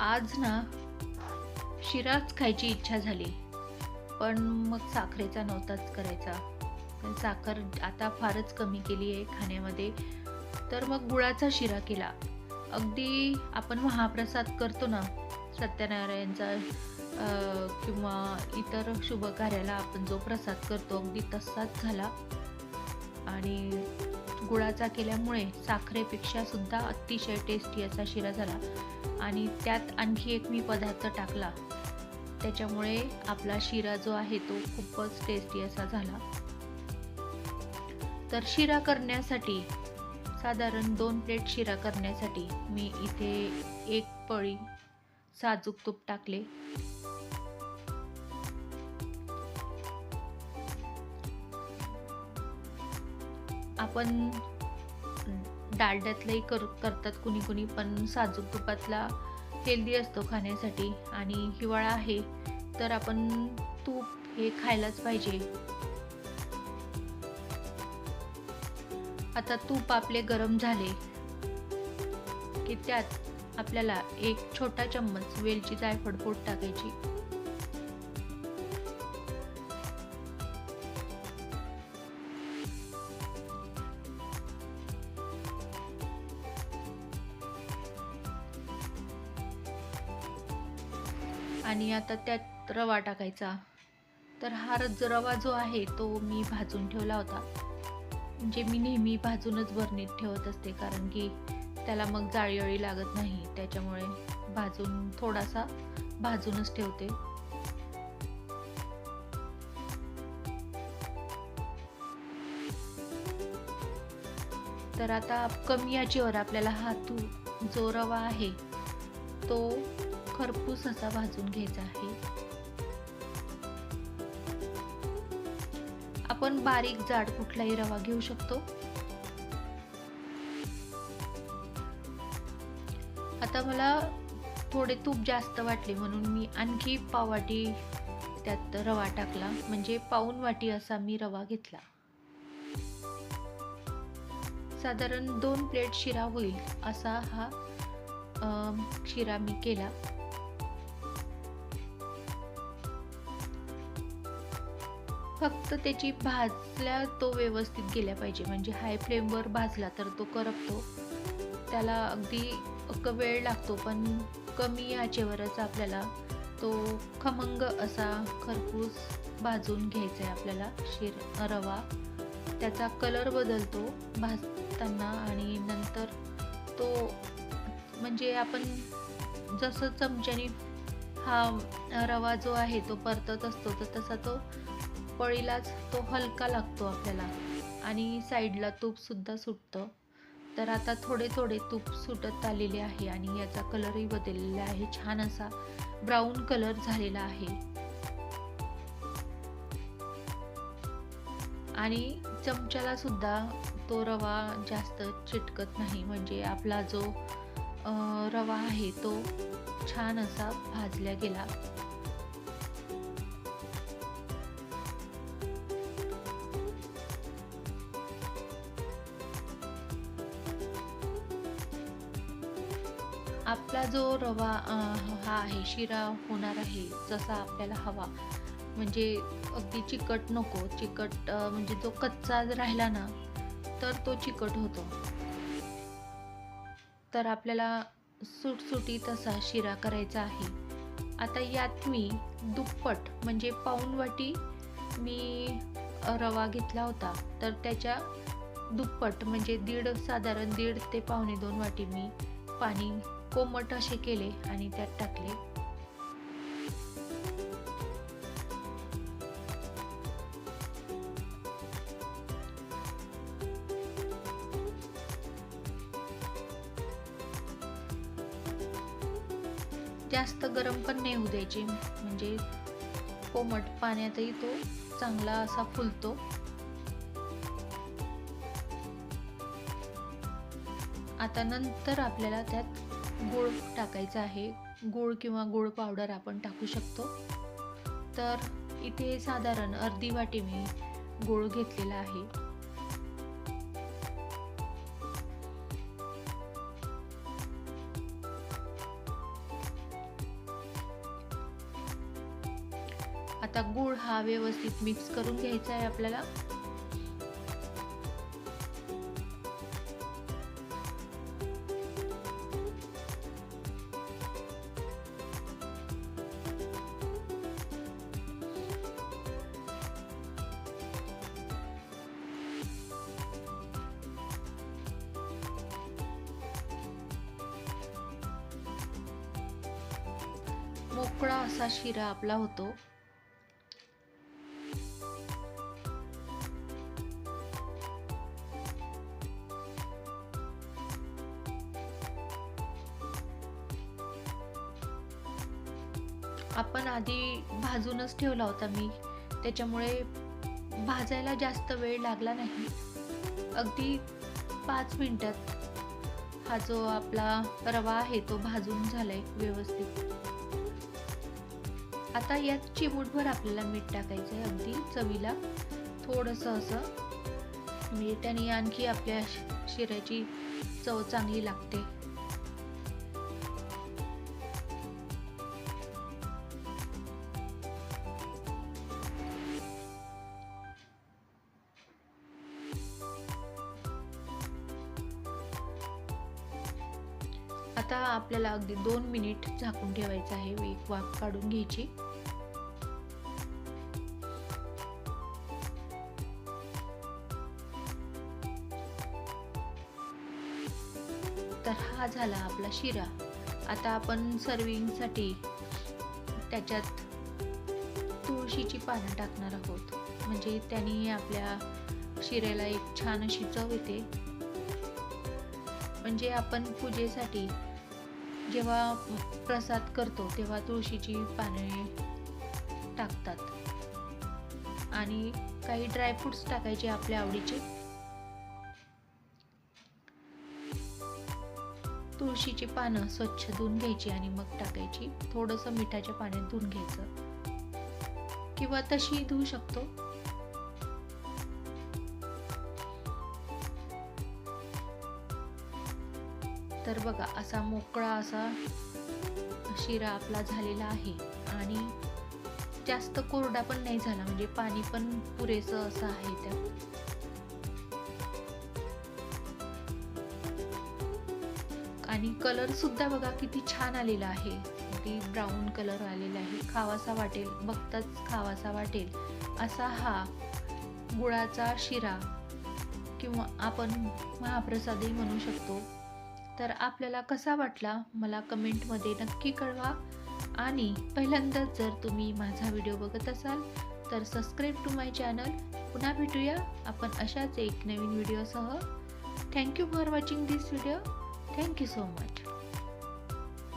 आज ना शिराच खायची इच्छा झाली. पण मग साखरेचा नव्हताच करायचा. पण साखर आता फारच कमी केली आहे खाण्यामध्ये. तर मग गुळाचा शिरा केला. अगदी आपण महाप्रसाद करतो ना सत्यनारायणचा किंवा इतर शुभ कार्याला आपण जो प्रसाद करतो अगदी तसाच झाला. आणि गुळाचा केल्यामुळे साखरेपेक्षा सुद्धा अतिशय टेस्टी असा शिरा झाला. आणि त्यात आणखी एक मी पदार्थ टाकला. त्याच्यामुळे आपला शिरा जो आहे तो खूपच टेस्टी असा झाला. तर शिरा करण्यासाठी साधारण दोन प्लेट शिरा करण्यासाठी मी इथे एक पळी साजूक तूप टाकले. आपण डालड्यातलंही कर करतात कुणी कुणी पण साजूक तुपातला हेल्दी असतो खाण्यासाठी. आणि हिवाळा आहे तर आपण तूप हे खायलाच पाहिजे. आता तूप आपले गरम झाले की त्यात आपल्याला एक छोटा चम्मच वेलची जायफळ पोट टाकायची. आणि आता त्यात रवा टाकायचा. तर हा र- रवा जो आहे तो मी भाजून ठेवला होता. म्हणजे मी नेहमी भाजूनच बरणीत ठेवत असते कारण की त्याला मग जाळीअळी लागत नाही. त्याच्यामुळे भाजून थोडासा भाजूनच ठेवते. तर आता कमी याचीवर आपल्याला हा तू जो रवा आहे तो खरपूस असा भाजून घ्यायचा आहे. आपण बारीक जाड कुठलाही रवा घेऊ शकतो. आता मला थोडे तूप जास्त वाटले म्हणून मी आणखी पाववाटी त्यात रवा टाकला. म्हणजे पाऊन वाटी असा मी रवा घेतला. साधारण दोन प्लेट शिरा होईल असा हा शिरा मी केला. फक्त त्याची भाजल्या तो व्यवस्थित गेल्या पाहिजे. म्हणजे हाय फ्लेमवर भाजला तर तो करपतो. त्याला अगदी क- वेळ लागतो पण कमी आचेवरच आपल्याला तो खमंग असा खरपूस भाजून घ्यायचा आहे आपल्याला शिर रवा. त्याचा कलर बदलतो भाजताना आणि नंतर तो म्हणजे आपण जसं चमच्याने हा रवा जो आहे तो परतत असतो तर तसा तो पळीलाच तो हलका लागतो आपल्याला. आणि साईडला तूपसुद्धा सुटतं. तर आता थोडे थोडे तूप सुटत आलेले आहे आणि याचा कलरही बदललेला आहे. छान असा ब्राऊन कलर झालेला आहे. आणि चमच्याला सुद्धा तो रवा जास्त चिटकत नाही. म्हणजे आपला जो रवा आहे तो छान असा भाजला गेला. आपला जो रवा हा आहे शिरा होणार आहे जसा आपल्याला हवा. म्हणजे अगदी चिकट नको. चिकट म्हणजे जो कच्चा राहिला ना तर तो चिकट होतो. तर आपल्याला सुटसुटीत असा शिरा करायचा आहे. आता यात मी दुप्पट म्हणजे पाऊण वाटी मी रवा घेतला होता. तर त्याच्या दुप्पट म्हणजे दीड साधारण दीड ते पावणे दोन वाटी मी पाणी कोमट असे केले आणि त्यात टाकले. जास्त गरम पण नाही होऊ द्यायचे म्हणजे कोमट पाण्यातही तो चांगला असा फुलतो. आता नंतर आपल्याला त्यात गोळ टाकायचं आहे. गूळ किंवा गूळ पावडर आपण टाकू शकतो. तर इथे साधारण अर्धी वाटी मी गूळ घेतलेला आहे. आता गूळ हा व्यवस्थित मिक्स करून घ्यायचा आहे आपल्याला. मोकळा असा शिरा आपला होतो. आपण आधी भाजूनच ठेवला होता मी. त्याच्यामुळे भाजायला जास्त वेळ लागला नाही. अगदी पाच मिनटात हा जो आपला रवा आहे तो भाजून झालाय व्यवस्थित. आता यात चिमूटभर आपल्याला मीठ टाकायचं आहे अगदी चवीला. थोडंसं असं म्हणजे त्याने आणखी आपल्या शिऱ्याची चव चांगली लागते. आता आपल्याला अगदी दोन मिनिट झाकून ठेवायचं आहे. एक वाफ काढून घ्यायची. तर हा झाला आपला शिरा. आता आपण सर्विंगसाठी त्याच्यात तुळशीची पानं टाकणार आहोत. म्हणजे त्यांनी आपल्या शिऱ्याला एक छान अशी चव येते. म्हणजे आपण पूजेसाठी जेव्हा प्रसाद करतो तेव्हा तुळशीची पाने टाकतात. आणि काही ड्रायफ्रुट्स टाकायचे आपल्या आवडीचे. तुळशीची पानं स्वच्छ धुवून घ्यायची आणि मग टाकायची. थोडंसं मिठाच्या पाण्यात धुवून घ्यायचं. किंवा तशी धुवू शकतो. तर बघा असा मोकळा असा शिरा आपला झालेला आहे. आणि जास्त कोरडा पण नाही झाला म्हणजे पाणी पण पुरेसं असं आहे त्यात. आणि कलरसुद्धा बघा किती छान आलेला आहे. अगदी ब्राऊन कलर आलेला आहे. खावासा वाटेल बघताच खावासा वाटेल. असा हा गुळाचा शिरा किंवा आपण महाप्रसादही म्हणू शकतो. तर आपल्याला कसा वाटला मला कमेंटमध्ये नक्की कळवा. आणि पहिल्यांदाच जर तुम्ही माझा व्हिडिओ बघत असाल तर सबस्क्राईब टू माय चॅनल पुन्हा भेटूया आपण अशाच एक नवीन व्हिडिओसह. Thank you for watching this video Thank you so much.